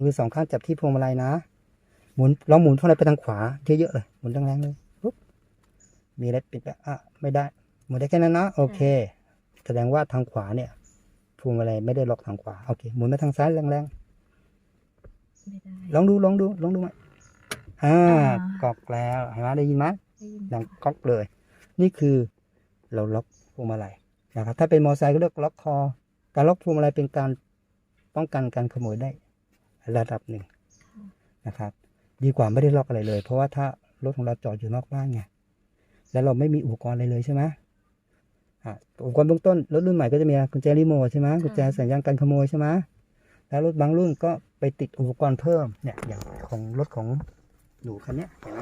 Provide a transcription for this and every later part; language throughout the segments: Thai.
มือสองข้างจับที่พวงมาลัยนะหมุนลองหมุนพวงมาลัยไปทางขวาเยอะๆเลยหมุนแรงๆเลยปุ๊บมีอะไรปิดอะอะไม่ได้หมุนได้แค่นั้นนะโอเค แสดงว่าทางขวาเนี่ยพวงมาลัยไม่ได้ล็อกทางขวาโอเคหมุนไปทางซ้ายแรงไม่ได้ๆลองดูลองดูลองดูไหมอ่าอ่ากอกแล้วเห็นไหมได้ยินไหมได้ยินดังก๊อกเลย นี่คือเราล็อกพวงมาลัยนะครับถ้าเป็นมอเตอร์ไซค์ก็เรียกล็อกคอ การล็อกพวงมาลัยเป็นการป้องกันการขโมยได้ ระดับหนึ่งนะครับ ดีกว่าไม่ได้ล็อกอะไรเลย เพราะว่าถ้ารถของเราจอดอยู่นอกบ้านไงแล้วเราไม่มีอุปกรณ์อะไรเลยใช่ไหมอะอุปกรณ์เบื้องต้นรถรุ่นใหม่ก็จะมีกุญแจรีโมทใช่ไหมกุญแจสัญญาณการขโมยใช่ไหมแล้วรถบางรุ่นก็ไปติดอุปกรณ์เพิ่มเนี่ยอย่างของรถของหนูคันเนี้ยเห็นไหม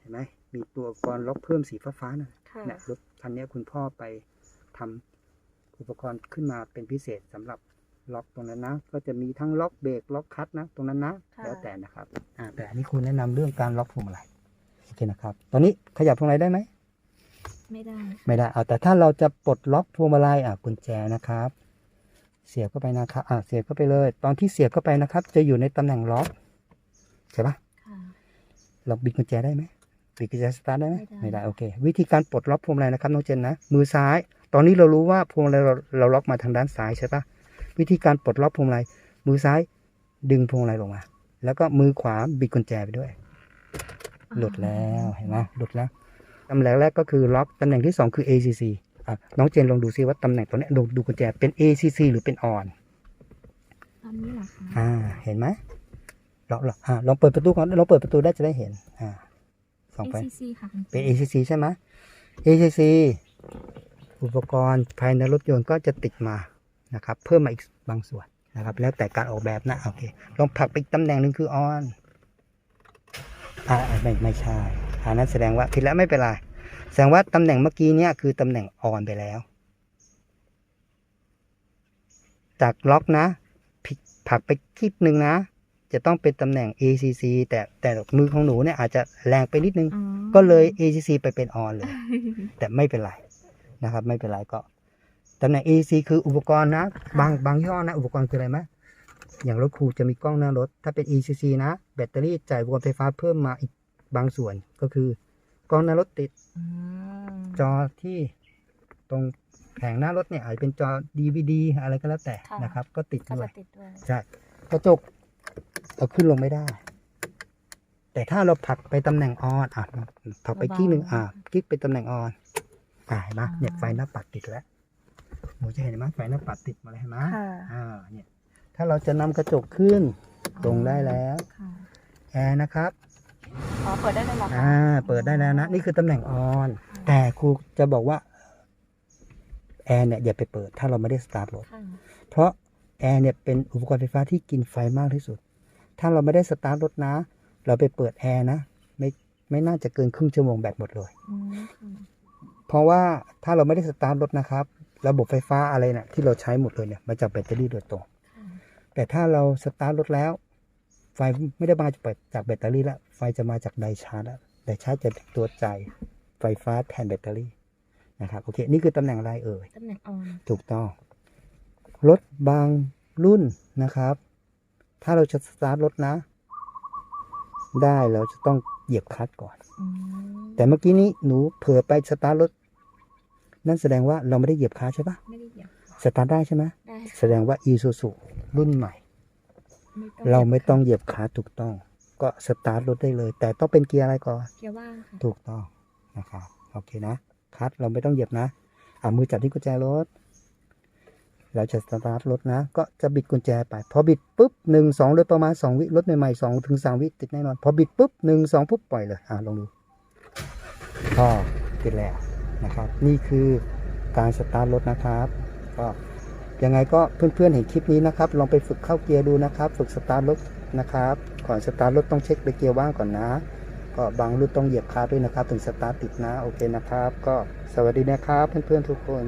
เห็นไหมมีตัวอุปกรณ์ล็อกเพิ่มสีฟ้าๆน่ะค่ะเนี่ยรถคันเนี้ยคุณพ่อไปทำอุปกรณ์ขึ้นมาเป็นพิเศษสำหรับ ล็อกตรงนั้นนะ ก็จะมีทั้งล็อกเบรกล็อกคลัตช์นะ ตรงนั้นนะแล้วแต่นะครับอ่าแต่อันนี้คุณแนะนำเรื่องการล็อกพวงมาลัยโอเคนะครับ ตอนนี้ขยับพวงมาลัยได้ไหม ไม่ได้ ไม่ได้เอาแต่ถ้าเราจะปลดล็อกพวงมาลัยอะกุญแจนะครับ เสียบเข้าไปนะครับอ่าเสียบเข้าไปเลย ตอนที่เสียบเข้าไปนะครับ จะอยู่ในตำแหน่งล็อกใช่ปะค่ะ เราบิดกุญแจได้ไหมบิดกุญแจสตาร์ทได้ไหมไม่ได้ไม่ได้โอเค วิธีการปลดล็อกพวงมาลัยนะครับน้องเจนนะมือซ้าย ตอนนี้เรารู้ว่าพวงมาลัยเราเราล็อกมาทางด้านซ้ายใช่ปะ วิธีการปลดล็อกพวงมาลัยมือซ้ายดึงพวงมาลัยลงมา แล้วก็มือขวาบิดกุญแจไปด้วย หลุดแล้วเห็นไหมหลุดแล้วตำแหน่งแรกก็คือล็อกตำแหน่งที่สองคือ ACC อะน้องเจนลองดูซิว่าตำแหน่งตัวเนี้ยดูดูกุญแจเป็น ACC หรือเป็น on ตอนนี้เหรอคะอ่าเห็นไหมลองลองอ่าลองเปิดประตูก่อนลองเปิดประตูได้จะได้เห็นอ่าส่องไป ACC ค่ะคุณเป็น ACC ใช่ไหม ACC อุปกรณ์ภายในรถยนต์ก็จะติดมา นะครับเพิ่มมาอีกบางส่วนนะครับ แล้วแต่การออกแบบนะโอเคลองผลักไปอีกตำแหน่งหนึ่งคือ on อ่าไม่ไม่ใช่อันนั้นแสดงว่าผิดแล้วไม่เป็นไรแสดงว่าตำแหน่งเมื่อกี้เนี่ยคือตำแหน่ง on ไปแล้ว จากล็อกนะพลิกผลักไปคลิกหนึ่งนะ จะต้องเป็นตำแหน่ง ACC แต่แต่มือของหนูเนี่ยอาจจะแรงไปนิดนึงอ๋อก็เลย ACC ไปเป็น on เลย แต่ไม่เป็นไรนะครับ ไม่เป็นไรก็ ตำแหน่ง ACC คืออุปกรณ์นะ บางบางยี่ห้อนะ อุปกรณ์คืออะไรไหมอย่างรถครูจะมีกล้องหน้ารถ ถ้าเป็น ECC นะ แบตเตอรี่จ่ายอุปกรณ์ไฟฟ้าเพิ่มมาอีกบางส่วนก็คือกล้องหน้ารถติดอืมจอที่ตรงแผงหน้ารถเนี่ยอาจจะเป็นจอ DVD อะไรก็แล้วแต่นะครับ ก็ติดก็ด้วจะยติดด้วยใช่กระจกเอาขึ้นลงไม่ได้ แต่ถ้าเราผลักไปตำแหน่งออนอะผลักไปที่หนึ่งอะคลิกไปตำแหน่งออนอ่าเห็นไหมเนี่ยไฟหน้าปัดติดแล้วห นูจะเห็นไหมไฟหน้าปัดติดมาเลยเห็นไหมค่ะ อ่าเนี่ยถ้าเราจะนำกระจกขึ้นตรงได้แล้วค่ะแอร์นะครับ อ๋อเปิดได้เลยเหรอคะอ่า เปิดได้แล้วนะ นี่คือตำแหน่งออน แต่ครูจะบอกว่าแอร์เนี่ยอย่าไปเปิด ถ้าเราไม่ได้สตาร์ทรถ ค่ะเพราะแอร์เนี่ยเป็นอุปกรณ์ไฟฟ้าที่กินไฟมากที่สุด ถ้าเราไม่ได้สตาร์ทรถนะ เราไปเปิดแอร์นะ ไม่ไม่น่าจะเกินครึ่งชั่วโมงแบตหมดเลย อืมค่ะเพราะว่าถ้าเราไม่ได้สตาร์ทรถนะครับ ระบบไฟฟ้าอะไรเนี่ยที่เราใช้หมดเลยเนี่ยมาจากแบตเตอรี่โดยตรงค่ะแต่ถ้าเราสตาร์ทรถแล้ว ไฟไม่ได้มาจากจากแบตเตอรี่แล้วไฟจะมาจากไดชาร์จแล้วไดชาร์จจะเป็นตัวจ่ายไฟฟ้าแทนแบตเตอรี่นะครับโอเค นี่คือตำแหน่งอะไรเอ่ยตำแหน่งออนถูกต้อง รถบางรุ่นนะครับ ถ้าเราจะสตาร์ทรถนะ ได้เราจะต้องเหยียบคลัตช์ก่อนอืมแต่เมื่อกี้นี้หนูเผลอไปสตาร์ทรถ นั่นแสดงว่าเราไม่ได้เหยียบคลัตช์ใช่ปะไม่ได้เหยียบสตาร์ทได้ใช่ไหมได้แสดงว่า Isuzu รุ่นใหม่ไม่ต้องเราไม่ต้องเหยียบคลัตช์ถูกต้อง ก็สตาร์ทรถได้เลย แต่ต้องเป็นเกียร์อะไรก่อนเกียร์ว่างค่ะถูกต้องนะครับโอเคนะคลัตช์เราไม่ต้องเหยียบนะเอามือจับที่กุญแจรถเราจะสตาร์ทรถนะ ก็จะบิดกุญแจไปพอบิดปุ๊บหนึ่งสองโดยประมาณสองวิรถใหม่ๆสองถึงสามวิติดแน่นอน พอบิดปุ๊บหนึ่งสองปุ๊บปล่อยเลยอ่าลองดูก็ติดแล้ว นะครับ นี่คือการสตาร์ทรถนะครับก็ยังไงก็เพื่อนๆเห็นคลิปนี้นะครับ ลองไปฝึกเข้าเกียร์ดูนะครับ ฝึกสตาร์ทรถนะครับก่อนสตาร์ทรถต้องเช็คไปเกียร์ว่างก่อนนะ ก็บางรุ่นต้องเหยียบคาร์ด้วยนะครับ ถึงสตาร์ทติดนะโอเคนะครับ ก็สวัสดีนะครับเพื่อนๆทุกคน